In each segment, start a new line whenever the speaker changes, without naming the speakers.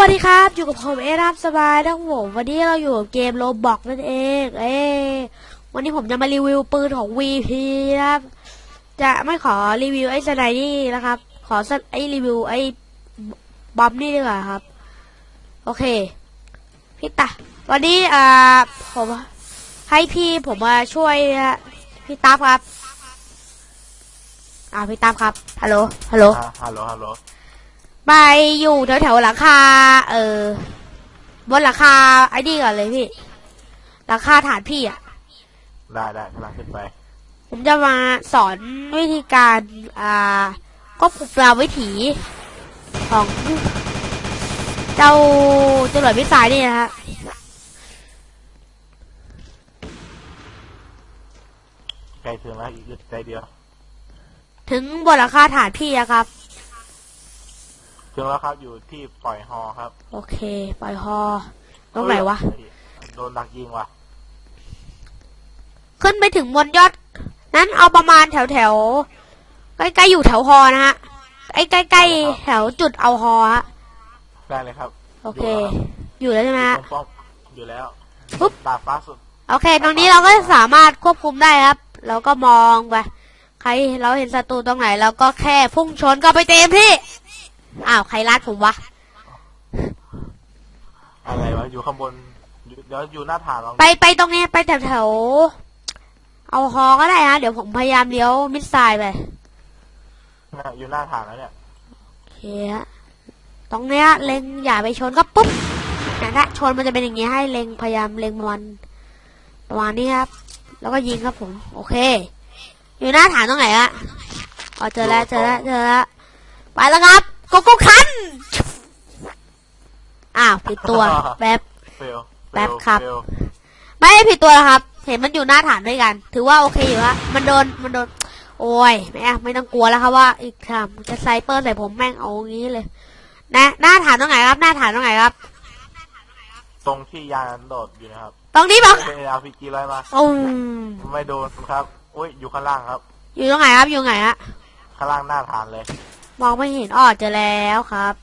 สวัสดีครับ อยู่กับผมเอรับสบายทั้งผมวันนี้เราอยู่กับเกมโลบอกนั่นเอง เอ้วันนี้ผมจะมารีวิวปืนของ VP นะครับ จะไม่ขอรีวิวไอ้สไนนี่นะครับ ขอสไอ้รีวิวไอ้บอมนี่ดีกว่าครับ โอเค พี่ตาวันนี้อ่าผมให้พี่ผมมาช่วยพี่ตับครับ อ่าพี่ตับครับฮัลโหลฮัลโหล
ฮัลโหลฮัลโหล
ไปอยู่แถวแถวๆหลังคา เออ บนหลังคาไอ้นี่ก่อนเลยพี่หลังคาฐานพี่อะ
ได้ได้กำลังขึ้นไป
ผมจะมาสอนวิธีการ อ่าควบคุมดาววิถี ของ เจ้าจรวดวิสัยนี่นะฮะ
ใกล้ถึงแล้วอีกอึดใจเดียว
ถึงบนหลังคาฐานพี่อะครับ
ถึงแล้วครับอยู่ที่ปล่อยฮอครับ
โอเค ปล่อยฮอตรงไหนวะ
เฮ้ยโดนดักยิงว่ะ
ขึ้นไปถึงบนยอด นั้นเอาประมาณแถวแถวๆใกล้ๆอยู่แถวฮอนะฮะใกล้ใกล้ๆแถวจุดเอาฮอฮะ
ได้เลยครับ
โอเค อยู่แล้วใช่ไหม
อยู่
ฮะ
ตรงป้อมอยู่แล้ว
ปุ๊บ
ดาดฟ้าสุด
โอเค ตรงนี้เราก็สามารถควบคุมได้ครับ เราก็มองไป ใครเราเห็นศัตรูตรงไหนเราก็แค่พุ่งชนก็ไปเต็มที่ อ้าวใครลัดผมวะ
อะไรวะอยู่ข้างบนอยู่เดี๋ยวอยู่หน้าฐานลอง
ไปไปตรงนี้ไปแถวแถวๆเอาฮอก็ได้ฮะ เดี๋ยวผมพยายามเลี้ยวมิดไซล์ไป
นะอยู่หน้าฐานแล้วเนี่ย
โอเคฮะตรงเนี้ยเล็งอย่าไปชนก็ปุ๊บนะถ้าชนมันจะเป็นอย่างเงี้ยให้เล็งพยายามเล็งประมาณประมาณนี้ครับ แล้วก็ยิงครับผม โอเค อยู่หน้าฐานตรงไหนอะอ๋อเจอแล้วเจอแล้วเจอแล้วไปแล้วครับ โกโก้คัน อ้าวผิดตัวแบบ
เฟล
แป๊บครับ
เฟล
ไม่ได้ผิดตัวนะครับ เห็นมันอยู่หน้าฐานด้วยกัน ถือว่าโอเคอยู่ฮะมันโดน มันโดน โอ้ยไม่อะไม่ต้องกลัวแล้วครับว่า อีกคำจะไซเปอร์ใส่ผมแม่งเอางี้เลย นะ หน้าฐานตรงไหนครับ หน้าฐานตรงไหนครับ
ตรงที่ยานโดดอยู่นะครับ
ตรงนี้บอก
เป็นอาร์พีจีไรมา
อืม
ไม่โดนครับ อุ้ยอยู่ข้างล่างครับ
อยู่ตรงไหนครับ อยู่ไหนฮะ
ข้างล่างหน้าฐานเลย
มองไม่เห็นอ้อเจอแล้วครับ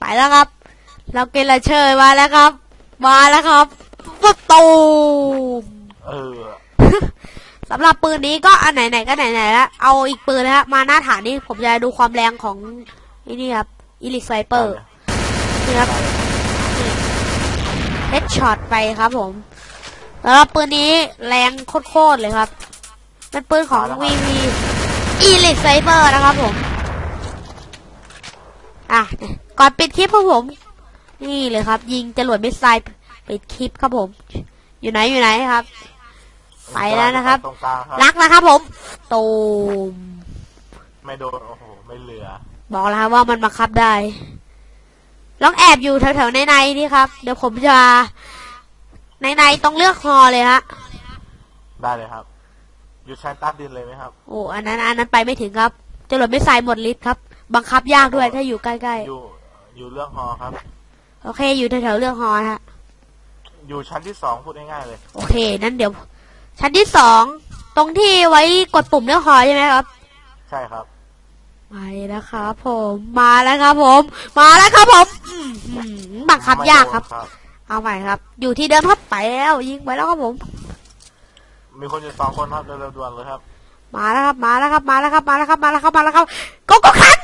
ไปแล้วครับ เราเกลเชยมาแล้วครับ มาแล้วครับปุ๊บตูม
เออ
สำหรับปืนนี้ก็อันไหนๆก็ไหนๆแล้วเอาอีกปืนนะฮะมาหน้าฐานนี่ผมจะดูความแรงของนี่นี่ครับอีลิสไซเปอร์นี่ครับเฮดช็อตไปครับผมสำหรับปืนนี้แรงโคตรๆเลยครับเป็นปืนของ VV อีลิสไซเปอร์นะครับผม อะก่อนปิดคลิปครับผม นี่เลยครับ ยิงจรวดมิสไซล์ปิดคลิปครับผม อยู่ไหนอยู่ไหนครับ ไปแล้วนะครับ
ตรงกลางครับ
รักนะครับผมตูม
ไม่โดนโอ้โหไม่เหลือ
บอกแล้วครับว่ามันบังคับได้ ลองแอบอยู่แถวๆในในๆนี่ครับ เดี๋ยวผมจะในในๆต้องเลือกฮอเลยฮะ
ได้เลยครับ อยู่ชั้นใต้ดินเลยไหมครับ
โอ้ อันนั้นอันนั้นไปไม่ถึงครับจรวดไม่ใส่หมดฤทธิ์ครับ บังคับยากด้วยถ้าอยู่ใกล้
อยู่อยู่เรื่องฮอครับ
ๆ โอเค อยู่แถวๆเลือกฮอนะฮะ
อยู่ชั้นที่สองพูดง่ายๆเลย
โอเค นั้นเดี๋ยว ชั้นที่สอง ตรงที่ไว้กดปุ่มเลือกฮอใช่ไหมครับ
ใช่ครับ
ไปแล้วครับผม มาแล้วครับผม มาแล้วครับผมอื้อหือบังคับยากครับ
ไม่โดน
เอาใหม่ครับ อยู่ที่เดิมครับไปแล้ว ยิงไปแล้วครับผม
มีคนอยู่สองคนครับเร็วๆด่วนเลยครับ
มาแล้วครับ มาแล้วครับ มาแล้วครับ มาแล้วครับ มาแล้วครับ มาแล้วครับโกโก้คัน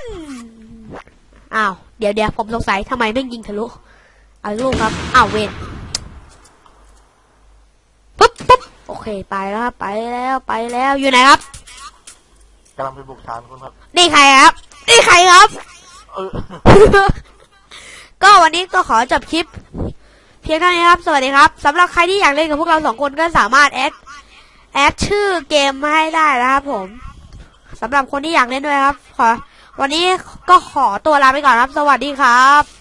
อ้าว เดี๋ยวเดี๋ยวผมสงสัยทำไมไม่ยิงทะลุ เอาอีกลูกครับ อ้าวเวนปุ๊บปุ๊บโอเค ไปแล้วครับ ไปแล้ว ไปแล้ว อยู่ไหนครับ
กำลังไปบุกฐานคุณครับ
นี่ใครครับ นี่ใครครับ
เออ
ก็วันนี้ก็ขอจบคลิป เพียงเท่านี้ครับ สวัสดีครับสำหรับใครที่อยากเล่นกับพวกเราสองคนก็สามารถแอด แอดชื่อเกมมาให้ได้นะครับผมสำหรับคนที่อยากเล่นด้วยครับ ขอ วันนี้ก็ขอตัวลาไปก่อนครับ สวัสดีครับ